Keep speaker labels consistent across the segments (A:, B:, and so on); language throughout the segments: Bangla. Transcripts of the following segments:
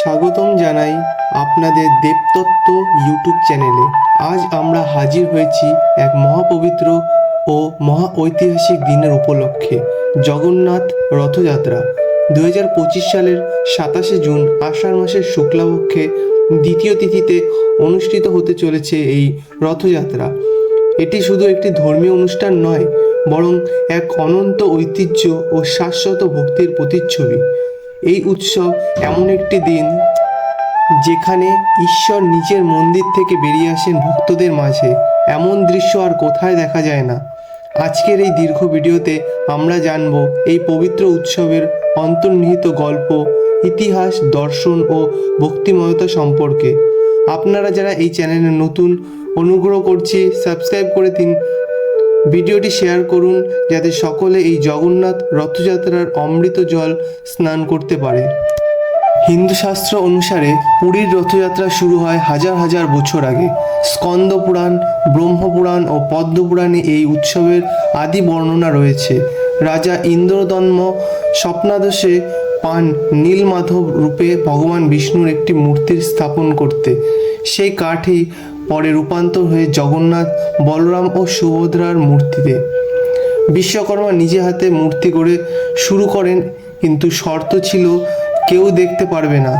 A: স্বাগতম জানাই আপনাদের দেবতত্ত্ব ইউটিউব চ্যানেলে। আজ আমরা হাজির হয়েছি এক মহাপবিত্র ও মহা ঐতিহাসিক দিনের উপলক্ষে, জগন্নাথ রথযাত্রা। দু হাজার পঁচিশ সালের সাতাশে জুন আষাঢ় মাসের শুক্লাপক্ষে দ্বিতীয় তিথিতে অনুষ্ঠিত হতে চলেছে এই রথযাত্রা। এটি শুধু একটি ধর্মীয় অনুষ্ঠান নয়, বরং এক অনন্ত ঐতিহ্য ও শাশ্বত ভক্তির প্রতিচ্ছবি। এই উৎসব এমন একটি দিন যেখানে ঈশ্বর নিজের মন্দির থেকে বেরিয়ে আসেন ভক্তদের মাঝে। এমন দৃশ্য আর কোথায় দেখা যায় না। আজকের এই দীর্ঘ ভিডিওতে আমরা জানব এই পবিত্র উৎসবের অন্তর্নিহিত গল্প, ইতিহাস, দর্শন ও ভক্তিময়তা সম্পর্কে। আপনারা যারা এই চ্যানেলে নতুন, অনুগ্রহ করছি সাবস্ক্রাইব করে দিন ভিডিওটি শেয়ার করুন যাতে সকলে এই জগন্নাথ রথযাত্রার অমৃত জল স্নান করতে পারে। হিন্দু শাস্ত্র অনুসারে পুরীর রথযাত্রা শুরু হয় হাজার হাজার বছর আগে। স্কন্দ পুরাণ ব্রহ্মপুরাণ ও পদ্মপুরাণে এই উৎসবের আদি বর্ণনা রয়েছে। রাজা ইন্দ্রদন্ম স্বপ্নাদশে পান নীলমাধব রূপে ভগবান বিষ্ণুর একটি মূর্তির স্থাপন করতে। সেই কাঠই পরে রূপান্তর হয়ে জগন্নাথ, বলরাম ও সুভদ্রার মূর্তিতে। বিশ্বকর্মা নিজে হাতে মূর্তি গড়ে শুরু করেন, কিন্তু শর্ত ছিল কেউ দেখতে পারবে না।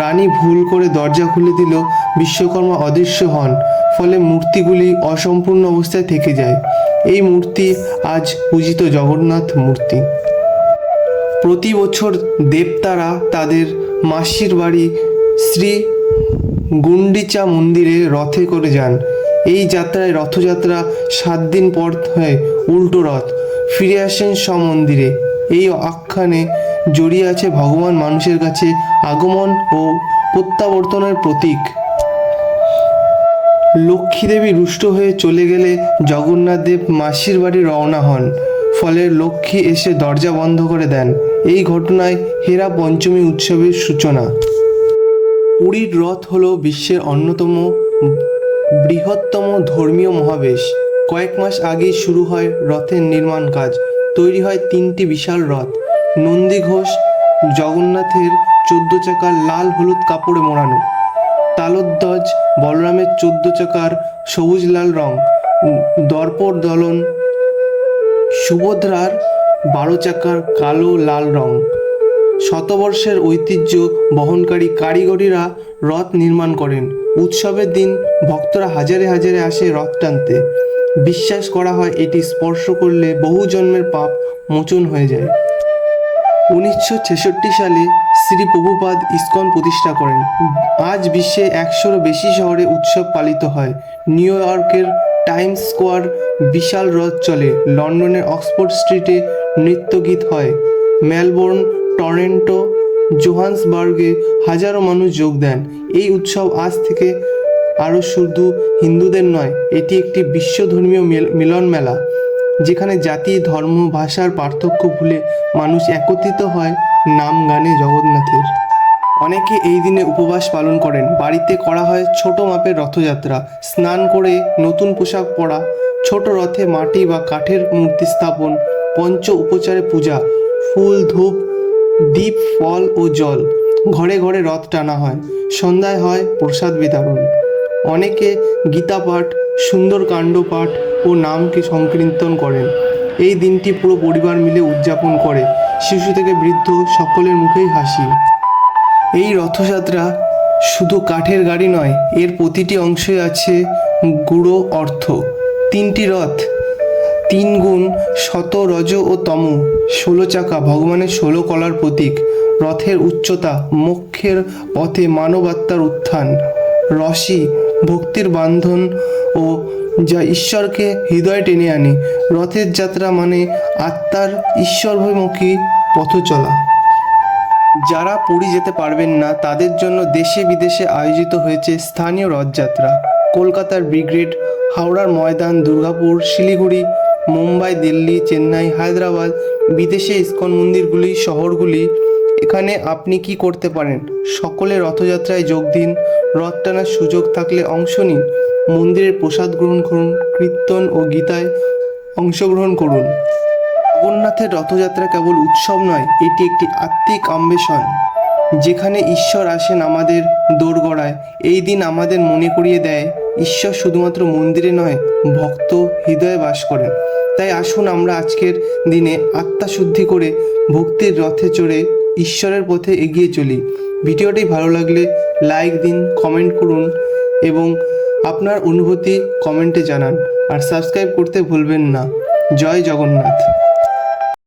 A: রানী ভুল করে দরজা খুলে দিল, বিশ্বকর্মা অদৃশ্য হন, ফলে মূর্তিগুলি অসম্পূর্ণ অবস্থায় থেকে যায়। এই মূর্তি আজ পূজিত জগন্নাথ মূর্তি। প্রতি বছর দেবতারা তাদের মাসির বাড়ি শ্রী গুন্ডিচা মন্দিরে রথে করে যান। এই যাত্রায় রথযাত্রা সাত দিন পর হয় উল্টো রথ। ফিরে আসেন স্বমন্দিরে এই আখ্যানে জড়িয়ে আছে ভগবান মানুষের কাছে আগমন ও প্রত্যাবর্তনের প্রতীক। লক্ষ্মীদেবী রুষ্ট হয়ে চলে গেলে জগন্নাথ দেব মাসির বাড়ি রওনা হন। ফলে লক্ষ্মী এসে দরজা বন্ধ করে দেন। এই ঘটনায় হেরা পঞ্চমী উৎসবের সূচনা। পুরীর রথ হল বিশ্বের অন্যতম বৃহত্তম ধর্মীয় মহাবেশ। কয়েক মাস আগেই শুরু হয় রথের নির্মাণ কাজ। তৈরি হয় তিনটি বিশাল রথ। নন্দী ঘোষ, জগন্নাথের চোদ্দ চাকার লাল হলুদ কাপড়ে মোড়ানো। তালোধ্বজ, বলরামের চোদ্দ চাকার সবুজ লাল রং। দর্পর দলন, সুভদ্রার বারো চাকার কালো লাল রং। শতবর্ষের ঐতিহ্য বহনকারী কারিগরিরা রথ নির্মাণ করেন। উৎসবের দিন ভক্তরা হাজারে হাজারে আসে রথ টানতে। বিশ্বাস করা হয় এটি স্পর্শ করলে বহু জন্মের পাপ মোচন হয়ে যায়। উনিশশো ছেষট্টি সালে শ্রী প্রভুপাদ ইস্কন প্রতিষ্ঠা করেন। আজ বিশ্বে একশোর বেশি শহরে উৎসব পালিত হয়। নিউ ইয়র্কের টাইমস স্কোয়ার বিশাল রথ চলে। লন্ডনের অক্সফোর্ড স্ট্রিটে নৃত্যগীত হয়। মেলবোর্ন টরেন্টো, জোহান্সবার্গে হাজারো মানুষ যোগ দেন। এই উৎসব আজ থেকে আরও শুধু হিন্দুদের নয়, এটি একটি বিশ্বধর্মীয় মেল- মিলন মেলা যেখানে জাতি, ধর্ম, ভাষার পার্থক্য ভুলে মানুষ একত্রিত হয় নাম গানে জগন্নাথের। অনেকে এই দিনে উপবাস পালন করেন। বাড়িতে করা হয় ছোট মাপের রথযাত্রা। স্নান করে নতুন পোশাক পরা, ছোট রথে মাটি বা কাঠের মূর্তি স্থাপন, পঞ্চ উপচারে পূজা, ফুল, ধূপ দীপ ফল ও জল। ঘরে ঘরে রথ টানা হয়। সন্ধ্যায় হয় প্রসাদ বিতরণ। অনেকে গীতা পাঠ সুন্দর কাণ্ড পাঠ ও নামকে সংকীর্তন করেন। এই দিনটি পুরো পরিবার মিলে উদযাপন করে। শিশু থেকে বৃদ্ধ সকলের মুখেই হাসি। এই রথযাত্রা শুধু কাঠের গাড়ি নয়, এর প্রতিটি অংশে আছে গুড়ো অর্থ। তিনটি রথ তিন গুণ শত রজ ও তম, ষোলো চাকা, ভগবানের ষোলো কলার প্রতীক, রথের উচ্চতা, মোক্ষের পথে মানবাত্মার উত্থান রশি ভক্তির বান্ধন ও যা ঈশ্বরকে হৃদয়ে টেনে আনে। রথের যাত্রা মানে আত্মার ঈশ্বরভিমুখী পথ চলা। যারা পুরী যেতে পারবেন না, তাদের জন্য দেশে বিদেশে আয়োজিত হয়েছে স্থানীয় রথযাত্রা। কলকাতার ব্রিগেড, হাওড়ার ময়দান, দুর্গাপুর, শিলিগুড়ি মুম্বাই, দিল্লি, চেন্নাই, হায়দ্রাবাদ, বিদেশে ইস্কন মন্দিরগুলি, শহরগুলি। এখানে আপনি কি করতে পারেন? সকলে রথযাত্রায় যোগ দিন, রথ টানার সুযোগ থাকলে অংশ নিন, মন্দিরের প্রসাদ গ্রহণ করুন, কীর্তন ও গীতায় অংশগ্রহণ করুন। জগন্নাথের রথযাত্রা কেবল উৎসব নয়, এটি একটি আত্মিক আম্বেষণ, যেখানে ঈশ্বর আসেন আমাদের দোরগড়ায়। এই দিন আমাদের মনে করিয়ে দেয়, ঈশ্বর শুধুমাত্র মন্দিরে নয়, ভক্ত হৃদয়ে বাস করেন। তাই আসুন আমরা আজকের দিনে আত্মা শুদ্ধি করে ভক্তির রথে চড়ে ঈশ্বরের পথে এগিয়ে চলি। ভিডিওটি ভালো লাগলে লাইক দিন, কমেন্ট করুন এবং আপনার অনুভূতি কমেন্টে জানান। আর সাবস্ক্রাইব করতে ভুলবেন না। জয় জগন্নাথ।